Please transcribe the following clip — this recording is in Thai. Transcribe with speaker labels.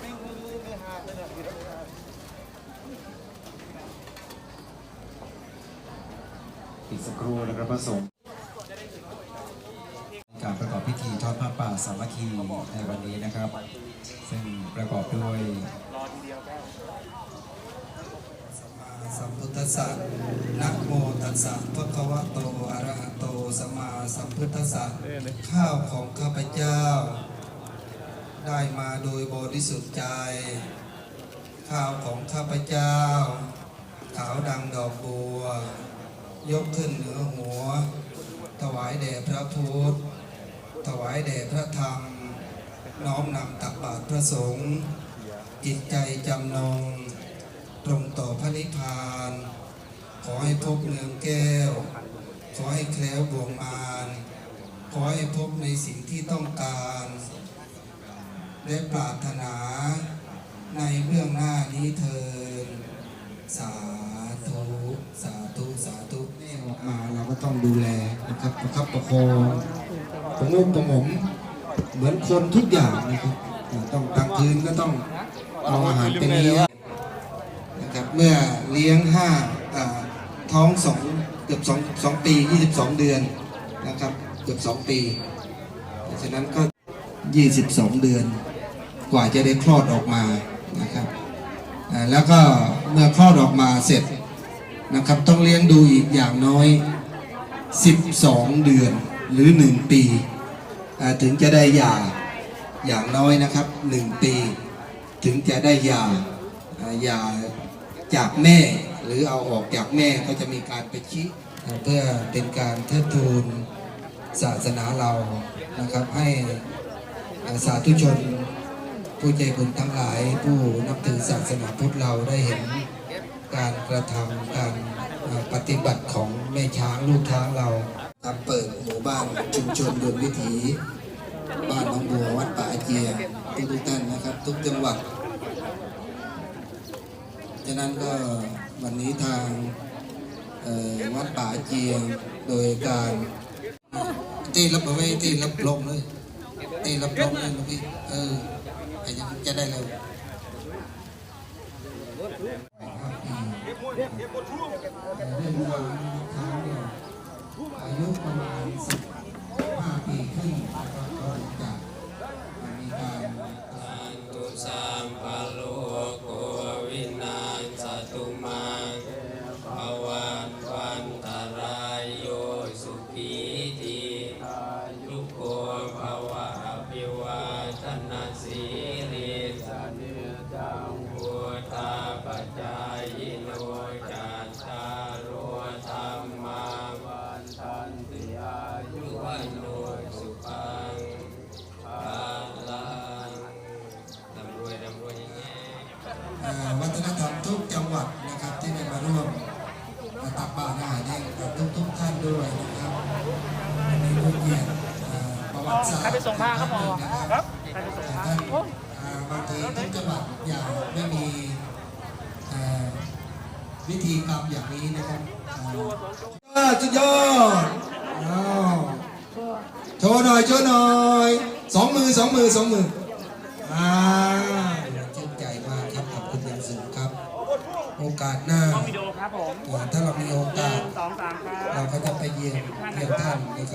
Speaker 1: ปิ้งไม่หาเลยนะอีกสักครู่นะครับพระสงฆ์การประกอบพิธีทอดผ้าป่าสามัคคีในวันนี้นะครับ ซึ่งประกอบด้วย
Speaker 2: สัมพุทธัสสะนะโมตัสสะภะคะวะโต อะระหะโต สัมมาสัมพุทธัสสะข้าวของข้าพเจ้า ได้มาโดยบริสุทธิ์ใจ ข้าวของข้าพเจ้า ขาวดังดอกบัว ยกขึ้นเหนือหัว ถวายแด่พระพุทธ ถวายแด่พระธรรม น้อมนำตักบาตรพระสงฆ์จิตใจจำนง ตรงต่อพระนิพพาน ขอให้พบเมืองแก้ว ขอให้แคล้วบ่วงมารขอให้พบในสิ่งที่ต้องการ และปรารถนาในเบื้องหน้านี้เทินสาธุสาธุสาธุนี่ออกมาเราก็ต้องดูแลนะครับประคับประคองประงมประงมเหมือนคนทุกอย่างนะครับต้องกลางคืนก็ต้องเอาอาหารไปเลี้ยงนะครับเมื่อเลี้ยงห้าท้องสองเกือบสองสองปี22เดือนนะครับเกือบสองปี เพราะฉะนั้นก็22เดือน กว่าจะได้คลอดออกมานะครับแล้วก็เมื่อคลอดออกมาเสร็จนะครับต้องเลี้ยงดูอีกอย่างน้อย 12 เดือนหรือ 1 ปีถึงจะได้ยาอย่างน้อยนะครับ 1 ปี ถึงจะได้ยายาจากแม่ หรือเอาออกจากแม่ก็จะมีการไปชี้เพื่อเป็นการเทิดทูนศาสนาเรานะครับให้สาธุชน ผู้ใจบุญทั้งหลาย ผู้นับถือศาสนาพุทธเราได้เห็นการกระทำการปฏิบัติของแม่ช้างลูกช้างเราทำเปิดหมู่บ้านชุมชนดนวิถีบ้านหนองบัววัดป่าอาเจียทุกทุกท่านนะครับ ทุกจังหวัดฉะนั้นก็วันนี้ทางวัดป่าเจียงโดยการตีรับเอาไว้ตีรับลมเลยตีรับลมเลยลูกพี่เออ ไอ้ยังจะได้เร็วอายุประมาณสิบห้าปี บา
Speaker 3: ตรอา
Speaker 2: หารแห้งกับทุกทุกท่านด้วยนะครับในรูปเกียรติเอ่อประวัติศาสตร์
Speaker 4: ใครไปส่งผ้าครับหมอ
Speaker 2: ครับ
Speaker 4: ใครไปส่งผ้า
Speaker 2: บางทีทุกจังหวัดอย่างไม่มีวิธีกรรมอย่างนี้นะครับเอ่อสุดยอดโชว์หน่อยโชว์หน่อยสองมือสองมือสองมือ โอกาสหน้า
Speaker 4: วิดีโอครับผม
Speaker 2: เอ่อถ้าเรามีโอกาส
Speaker 4: สองสามครับ
Speaker 2: เราก็จะไปเยี่ยมเยี่ยมท่านนะครับ